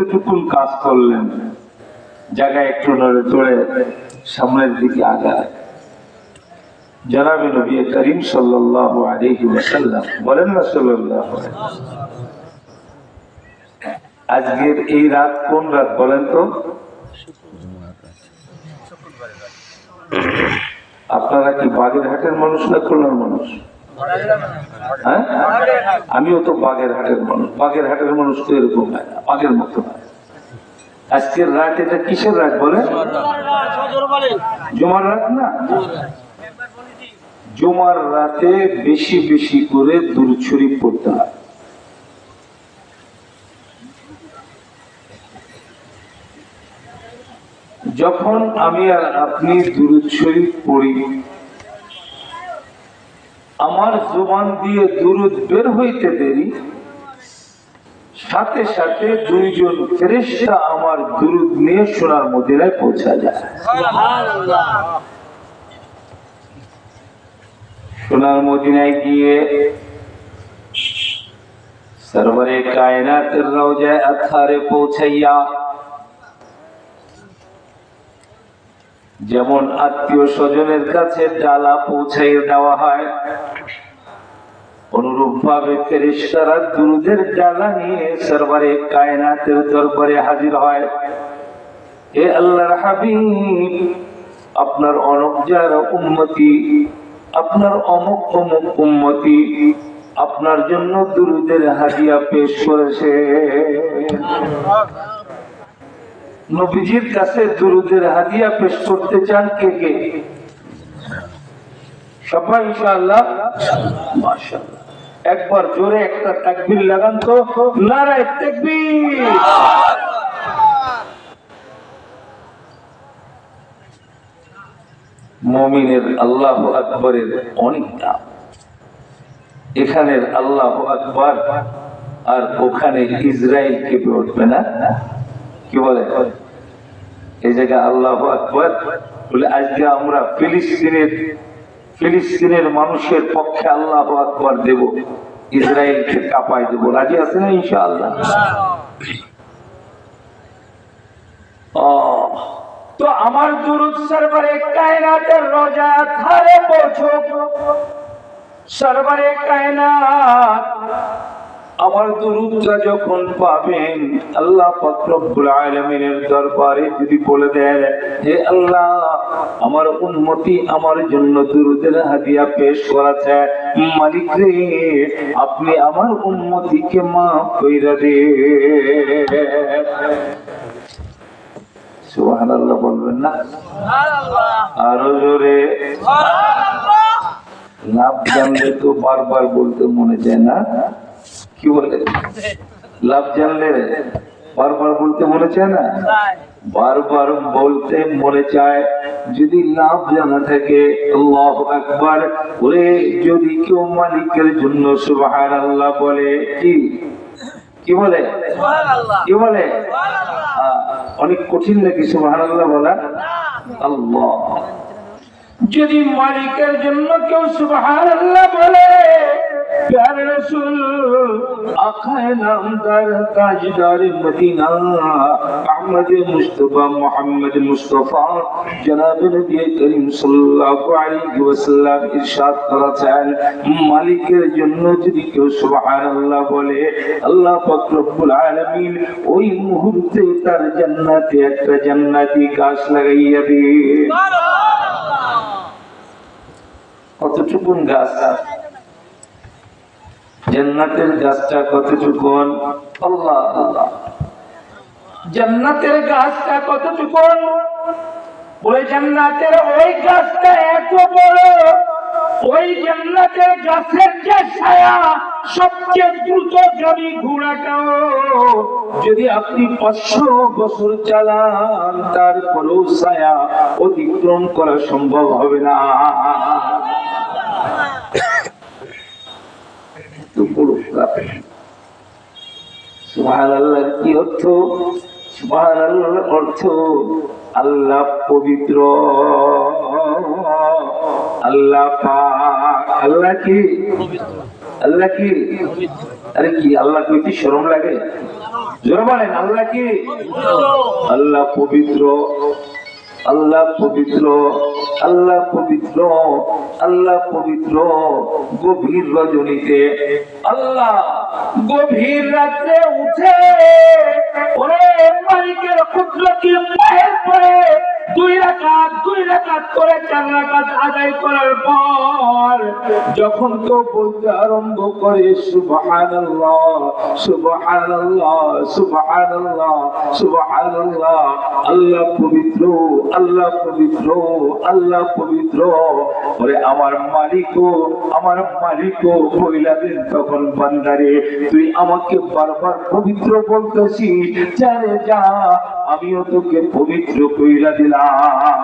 এতটুকুন কাজ করলেন, জায়গায় একটু নড়ে চড়ে সামনের দিকে আগায়। নবী করিম বলেন আজকের এই রাত কোন রাত বলেন তো? আপনারা কি বাগেরহাটের মানুষ না খুলনার মানুষ? হ্যাঁ? আমিও তো বাগেরহাটের মানুষ। বাগেরহাটের মানুষ তো এরকম না। বাগের মতো না। আজকের রাত এটা কিসের রাত বলে? জুমার রাত না? জুমার রাতে বেশি বেশি করে দূর দূরছড়ি পড়তে হয়। যখন আমি আর আপনি শরীফ পড়ি আমার জবান দিয়ে দুরুদ বের হইতে দেরি। সাথে সাথে দুইজন ফেরেশতা আমার দুরুদ নিয়ে সোনার মদিনায় পৌঁছা যায়। সোনার মদিনায় গিয়ে সরবরে কায়নাতের রওজায় আথারে পৌঁছাইয়া যেমন আত্মীয় স্বজনের কাছে ডালা পৌঁছাইয়ে দেওয়া হয়। অনুরূপ ভাবে ফেরেশতারা দুরুদের ডালা নিয়ে সরবরে কায়নাতের দরবারে হাজির হয়। এ আল্লাহর হাবিব, আপনার অনক যারা উন্মতি আপনার অমুক অমুক উন্মতি আপনার জন্য দুরুদের হাদিয়া পেশ করেছে। নবীজির কাছে দুরুদের হাদিয়া পেশ করতে চান কে কে? সবাই ইনশাআল্লাহ? একবার জোরে একটা তাকবীর লাগান তো। নারায়ে তাকবীর। মমিনের আল্লাহ আকবরের অনেক দাম এখানের আল্লাহ আকবর আর ওখানে ইসরায়েল কেঁপে উঠবে না? কি বলে? এই জায়গায় আল্লাহ আকবর। বলে, আজকে আমরা ফিলিস্তিনের ফিলিস্তিনের মানুষের পক্ষে আল্লাহ আকবর দেব, ইসরায়েলকে কাঁপাই দেব। রাজি আছে না ইনশাআল্লাহ? ও, তো আমার দুরুদ সরবরে কায়নাতের রোজা ধারে পৌঁছো সরবরে কায়নাত আমার দুরুদটা যখন পাবেন আল্লাহ রব্বুল আলামিনের দরবারে যদি বলে দেন হে আল্লাহ আমার উন্মতি আমার জন্য দুরুদের হাদিয়া পেশ করেছে। মালিক রে আপনি আমার উন্মতিকে মাফ কইরা দে। সুবহানাল্লাহ বলবেন না? আরও জোরে। লাভ জানলে তো বারবার বলতে মনে চায় না? কি বলে? লাভ জানলে বারবার বলতে মনে চায় না? বারবার বলতে মনে চায়। যদি লাভ জানা থাকে আল্লাহ একবার ওরে যদি কেউ মালিকের জন্য সুবাহান আল্লাহ বলে কি? কি বলে? কি বলে? অনেক কঠিন নাকি সুবাহান আল্লাহ। বলা আল্লাহ যদি মালিকের জন্য কেউ সুবহান আল্লাহ বলে করেছেন। মালিকের জন্য যদি কেউ সুবহানাল্লাহ বলে আল্লাহ পাক রব্বুল আলামিন ওই মুহূর্তে তার জান্নাতে একটা জান্নাতি গাছ লাগাইয়া দিয়ে কতটুকুন গাছ? জান্নাতের গাছটা কতটুকুন? আল্লাহ আল্লাহ। জান্নাতের গাছটা কতটুকুন? ওই জান্নাতের ওই গাছটা এত বড়, ওই জান্নাতের গাছের যে ছায়া সবচেয়ে দ্রুত গাড়ি ঘোড়াটাও। যদি আপনি পাঁচশো বছর চালান, তারপরেও ছায়া অতিক্রম করা সম্ভব হবে না। তো বড় ব্যাপার। সুবহানাল্লাহর কি অর্থ? সুবহানাল্লাহর অর্থ, আল্লাহ পবিত্র। আল্লাহ পাক। আল্লাহ কি? আল্লাহ কি? আরে কি, আল্লাহ কইতে শরম লাগে? জোরে বলেন, আল্লাহ কি? আল্লাহ পবিত্র। আল্লাহ পবিত্র আল্লাহ পবিত্র আল্লাহ পবিত্র, গভীর রজনীতে। আল্লাহ গভীর রাত্রে উঠে ওরে মালিকের কুদরতি মায়ের পরে রাকাত, দুই রাকাত করে চার আদায় করার পর যখন তো বলতে আরম্ভ করে আল্লাহ পবিত্র আল্লাহ পবিত্র আল্লাহ পবিত্র। আমার মালিকও আমার মালিকও মহিলাদের তখন বান্দারে, তুই আমাকে বারবার পবিত্র বলতেছি জানে যা আমিও তোকে পবিত্র কইরা দিলাম।